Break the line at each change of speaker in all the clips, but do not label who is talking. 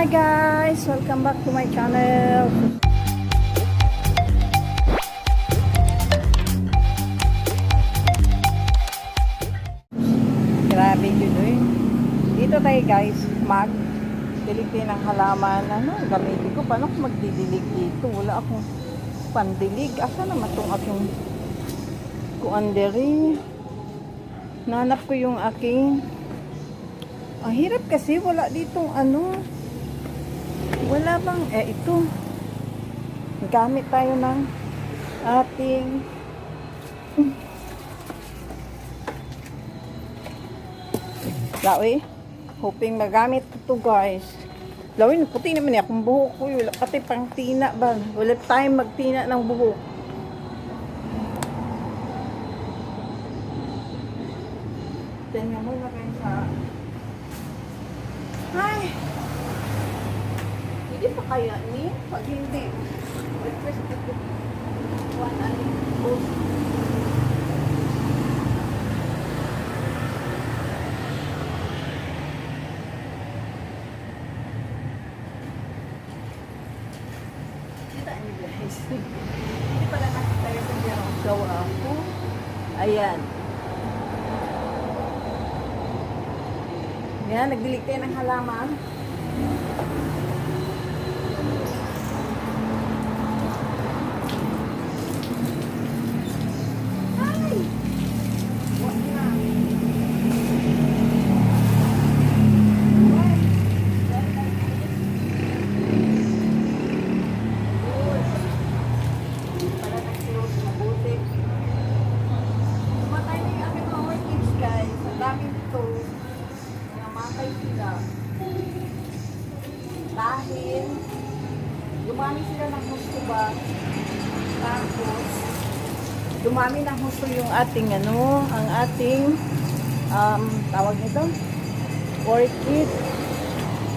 Hi guys! Welcome back to my channel. Grabe yun eh. Dito tayo guys, mag dilig ng halaman. Ano, gamitin ko. Paano ko magdidilig dito? Wala akong pandilig. Asa naman itong aking kuanderi? Nanap ko yung aking ang hirap kasi wala ditong ano. Wala bang eh ito. Gamit tayo ng ating Lawi, hoping magamit ko to guys. Lawi, puti naman eh akong buhok ko. Wala pati pang tina ba? Wala tayong magtina ng buhok. Tingnan mo na kayo sa ay! Hindi pa kaya ni? Pag hindi, request ko one post. Kita niyo guys. Pala nakita yung kanya ako. Ayan. Yan, nagdilig tayo ng halaman. Ay! Wag na. Para nag-close mabuti. Matay na yung aking mga kids guys. Ang dami nito namatay sila. Dahil dumami sila ng gusto ba? Tapos dumami ng gusto yung ating ano, ang ating um, tawag nito orchid.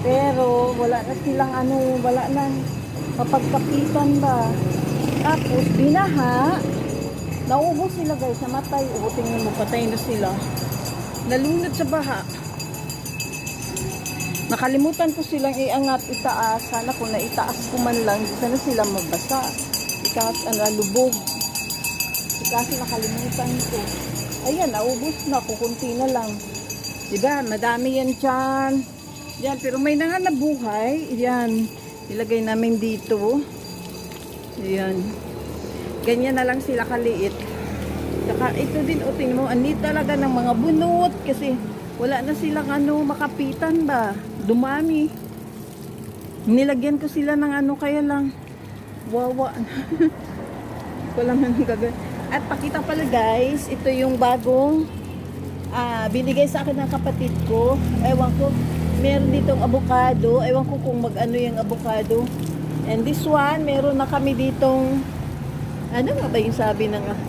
Pero wala na silang ano, wala nang mapagkapitan ba. Tapos binaha, naubos sila guys, namatay. O, tingnan mo, patay na sila. Nalunod sa baha. Nakalimutan ko silang iangat, itaas. Sana kung naitaas ko man lang, sana sila mabasa. Ikas, ano, lubog. Kasi nakalimutan ko. Ayan, naubos na. Kukunti na lang. Diba? Madami yan dyan. Yan, pero may na nga nabuhay. Yan. Ilagay namin dito. Yan. Ganyan na lang sila kaliit. Saka ito din, o tingnan mo, ani talaga ng mga bunot kasi wala na silang ano, makapitan ba? Dumami. Nilagyan ko sila ng ano, kaya lang, wawa. Wala man gagawin. At pakita pala guys, ito yung bagong ah, binigay sa akin ng kapatid ko. Ewan ko, meron ditong avocado. Ewan ko kung mag-ano yung avocado. And this one, meron na kami ditong, ano nga ba yung sabi ng ah,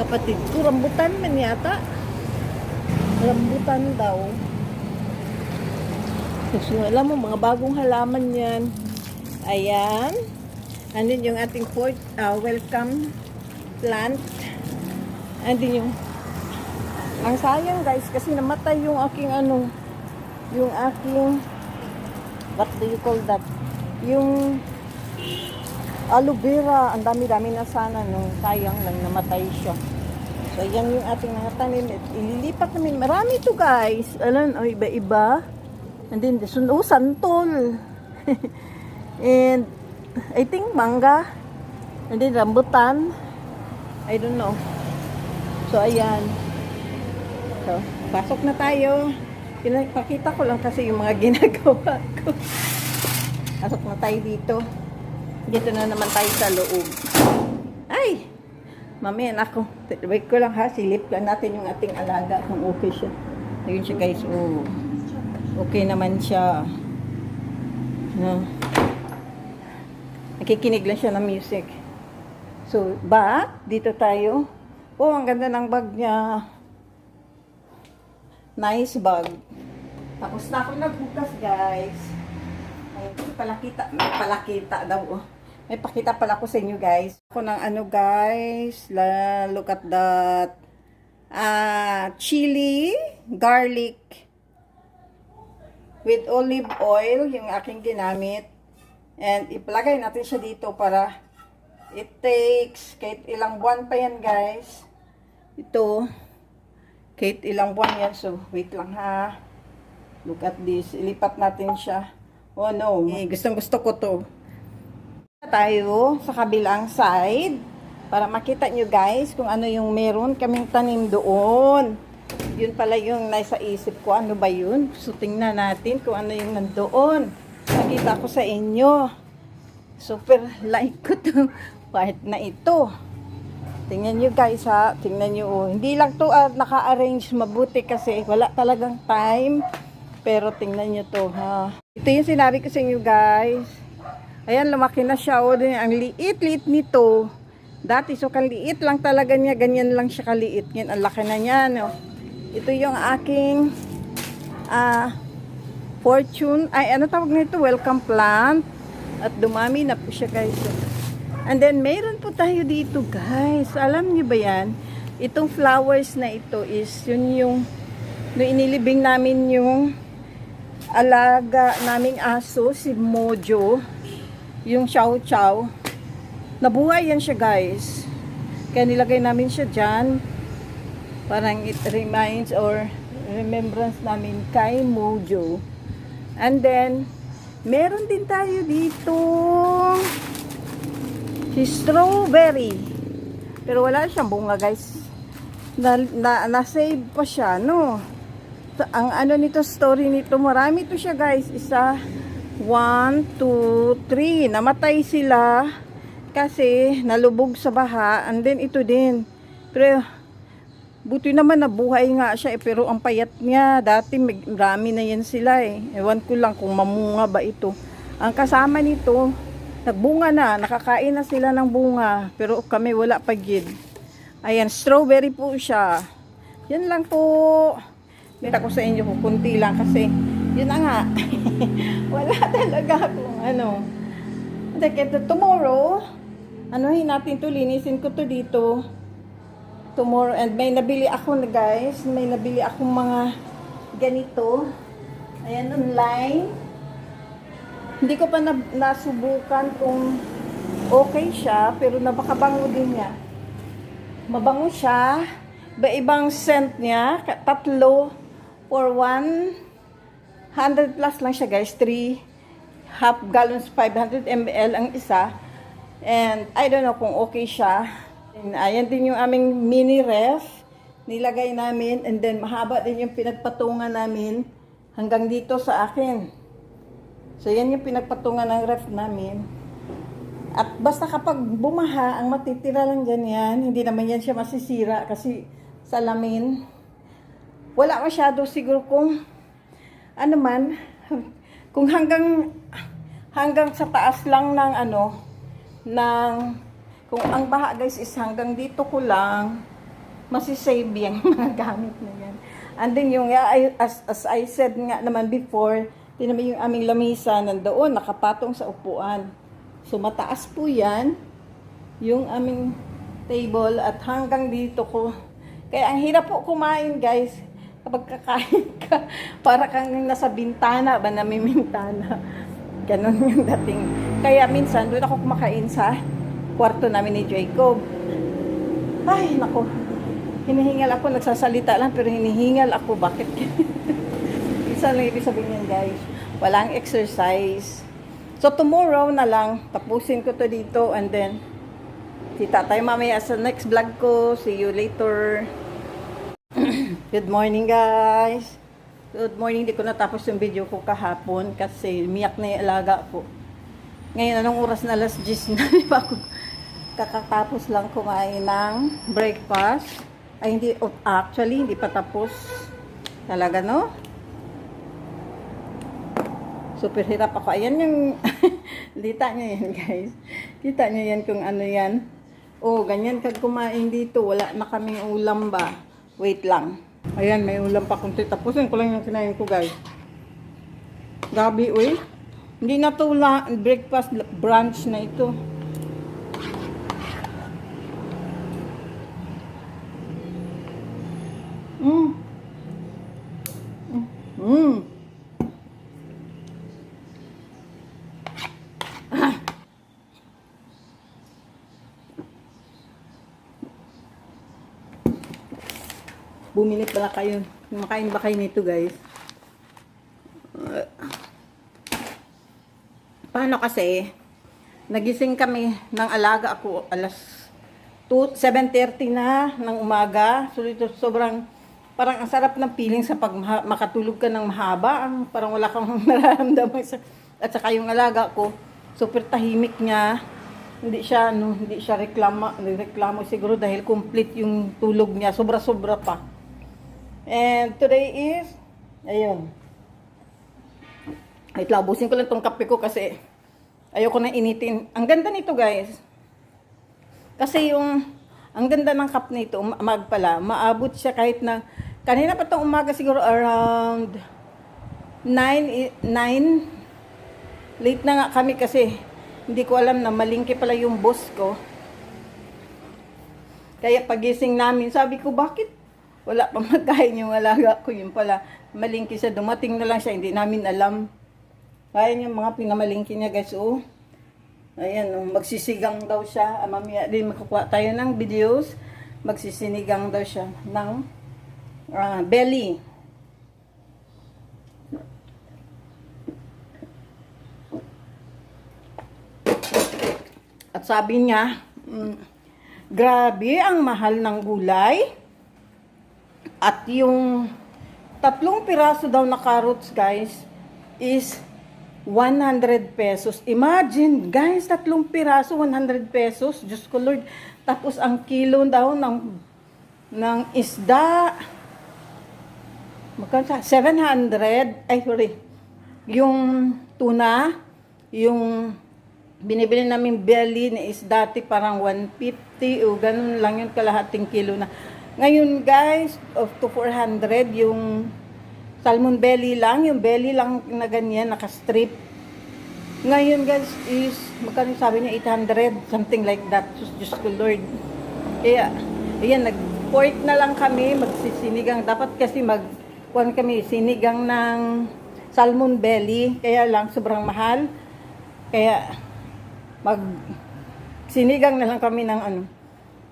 kapatid ko? Rambutan man yata. Rambutan daw. So, alam mo, mga bagong halaman yan. Ayan. Andun yung ating port, ah, welcome plant. Andun yung ang sayang guys kasi namatay yung aking ano yung aking what do you call that yung aloe vera ang dami-dami na sana no sayang lang namatay siya so yan yung ating mga tanim. Ililipat namin. Marami to guys. Alam oh, iba-iba and then this one, oh santol. And I think manga and then rambutan. I don't know. So ayan. So, pasok na tayo. Pinapakita ko lang kasi yung mga ginagawa ko. Pasok na tayo dito. Dito na naman tayo sa loob. Ay! Mamaya na ako. Wait ko lang ha. Silip lang natin yung ating alaga kung okay siya. Ayun siya guys. Oh. Okay naman siya. No. Nakikinig lang siya ng music. So, ba? Dito tayo. Oh, ang ganda ng bag niya. Nice bag. Tapos na ako nagbukas, guys. Ay, palakita, palakita daw. Oh. May pakita pala ko sa inyo, guys. Ako ng ano, guys. La, look at that. Ah, chili, garlic, with olive oil, yung aking ginamit. And ipalagay natin siya dito para it takes kahit ilang buwan pa yan guys. Ito, kahit ilang buwan yan. So, wait lang ha. Look at this. Ilipat natin siya. Oh no, eh, gustong gusto ko to. Tayo sa kabilang side para makita nyo guys kung ano yung meron kaming tanim doon. Yun pala yung nasa isip ko. Ano ba yun? So, tingnan natin kung ano yung nandoon. Nakita ko sa inyo. Super like ko to part na ito. Tingnan nyo guys ha. Tingnan nyo. Oh. Hindi lang to ah, naka-arrange mabuti kasi wala talagang time. Pero tingnan nyo to ha. Ito yung sinabi ko sa inyo guys. Ayan, lumaki na siya. O, din, ang liit-liit nito. Dati, so kaliit lang talaga niya. Ganyan lang siya kaliit. Yan, ang laki na niya. No? Ito yung aking ah fortune. Ay, ano tawag nito? Welcome plant. At dumami na po siya guys. And then, meron po tayo dito guys. Alam niyo ba yan? Itong flowers na ito is yun yung no inilibing namin yung alaga naming aso, si Mojo. Yung chow chow. Nabuhay yan siya guys. Kaya nilagay namin siya dyan. Parang it reminds or remembrance namin kay Mojo. And then, meron din tayo dito si strawberry. Pero wala siyang bunga guys. Na, na, na-save pa siya, no? Ang ano nito, story nito, marami to siya guys. Isa, one, two, three. Namatay sila kasi nalubog sa baha. And then ito din. Pero, buti naman nabuhay nga siya eh, pero ang payat niya. Dati marami na yan sila eh. Ewan ko lang kung mamunga ba ito. Ang kasama nito, nagbunga na. Nakakain na sila ng bunga. Pero kami wala pa gid. Ayan, strawberry po siya. Yan lang po. Kita ko sa inyo kunti lang kasi yun na nga. Wala talaga akong ano. Teka, tomorrow, anuhin natin to, linisin ko to dito. Tomorrow, and may nabili ako na guys, may nabili akong mga ganito. Ayan, online. Hindi ko pa na, nasubukan kung okay siya, pero napakabango din niya. Mabango siya. Iba-ibang scent niya. Tatlo for 100 plus lang siya guys. 3 half gallons 500 ml ang isa. And I don't know kung okay siya. And ayan din yung aming mini ref. Nilagay namin. And then mahaba din yung pinagpatungan namin hanggang dito sa akin. So yan yung pinagpatungan ng ref namin. At basta kapag bumaha, ang matitira lang dyan yan, hindi naman yan siya masisira kasi salamin. Wala masyado siguro kung ano man, kung hanggang hanggang sa taas lang ng ano, ng kung ang baha guys is hanggang dito ko lang, masisave yung mga gamit na yan. And then yung, as, as I said nga naman before, tinami yung aming lamisa nandoon, nakapatong sa upuan. So mataas po yan, yung aming table at hanggang dito ko. Kaya ang hirap po kumain guys, kapag kakain ka, para kang nasa bintana ba namimintana. Ganon yung dating. Kaya minsan, doon ako kumakain sa kwarto namin ni Jacob. Ay, nako. Hinihingal ako, nagsasalita lang, pero hinihingal ako. Bakit? Isa lang ibig sabihin yan, guys. Walang exercise. So, tomorrow na lang, tapusin ko to dito, and then, kita tayo mamaya sa next vlog ko. See you later. Good morning, guys. Good morning. Hindi ko natapos yung video ko kahapon kasi miyak na yung alaga ko. Ngayon, anong oras na alas 10 na? Di ba kakatapos lang kumain ng breakfast. Ay, hindi, oh, actually, hindi pa tapos. Talaga, no? Super hirap ako. Ayan yung, dita nyo yan, guys. Kita nyo yan kung ano yan. Oh, ganyan kag kumain dito. Wala na kaming ulam ba? Wait lang. Ayan, may ulam pa kung tapusin ko lang yung kinain ko, guys. Gabi, uy. Hindi na to breakfast brunch na ito. Mm. Mm. Bumili pala kayo. Kumakain ba kayo nito guys? Paano kasi, nagising kami ng alaga ako alas 2, 7.30 na ng umaga. So sobrang, parang ang sarap ng feeling sa pag makatulog ka ng mahaba. Ang, parang wala kang nararamdaman. Sa, at saka yung alaga ko, super tahimik niya. Hindi siya, ano, hindi siya reklama, reklamo siguro dahil complete yung tulog niya. Sobra-sobra pa. And today is, ayun, Wait lang, busin ko lang tong kape ko kasi ayoko na initin. Ang ganda nito guys. Kasi yung, ang ganda ng cup nito, mag pala, maabot siya kahit na, kanina pa tong umaga siguro around 9, i- 9, late na nga kami kasi hindi ko alam na malingki pala yung boss ko. Kaya pagising namin, sabi ko, bakit wala pa magkain yung alaga ko? Yun pala, malingki siya. Dumating na lang siya, hindi namin alam. Kaya niya mga pinamalingki niya guys, oh. Ayan, oh, magsisigang daw siya. Ah, mamaya din makakuha tayo ng videos. Magsisinigang daw siya ng ah, belly. At sabi niya, mm, grabe ang mahal ng gulay. At yung tatlong piraso daw na carrots, guys, is 100 pesos. Imagine, guys, tatlong piraso, 100 pesos. Diyos ko, Lord. Tapos, ang kilo daw ng, ng isda, magkano siya? 700, ay, sorry. Yung tuna, yung binibili namin belly na is dati parang 150 o ganun lang yun kalahating kilo na. Ngayon guys, of to 400 yung salmon belly lang, yung belly lang na ganyan, naka-strip. Ngayon guys is, magkano sabi niya, 800, something like that. Diyos, Diyos ko Lord. Kaya, ayan, nag-pork na lang kami, magsisinigang. Dapat kasi mag, kuhan kami, sinigang ng salmon belly. Kaya lang, sobrang mahal. Kaya, mag, sinigang na lang kami ng ano,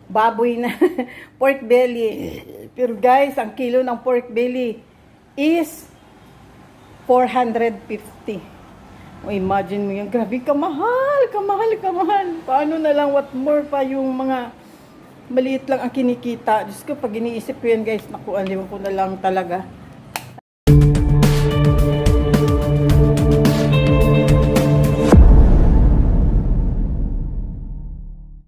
baboy na pork belly. Pero guys, ang kilo ng pork belly is 450. O imagine mo yun, grabe kamahal, kamahal, kamahal. Paano na lang, what more pa yung mga maliit lang ang kinikita. Diyos ko, pag iniisip ko yan guys, naku, alam ko na lang talaga.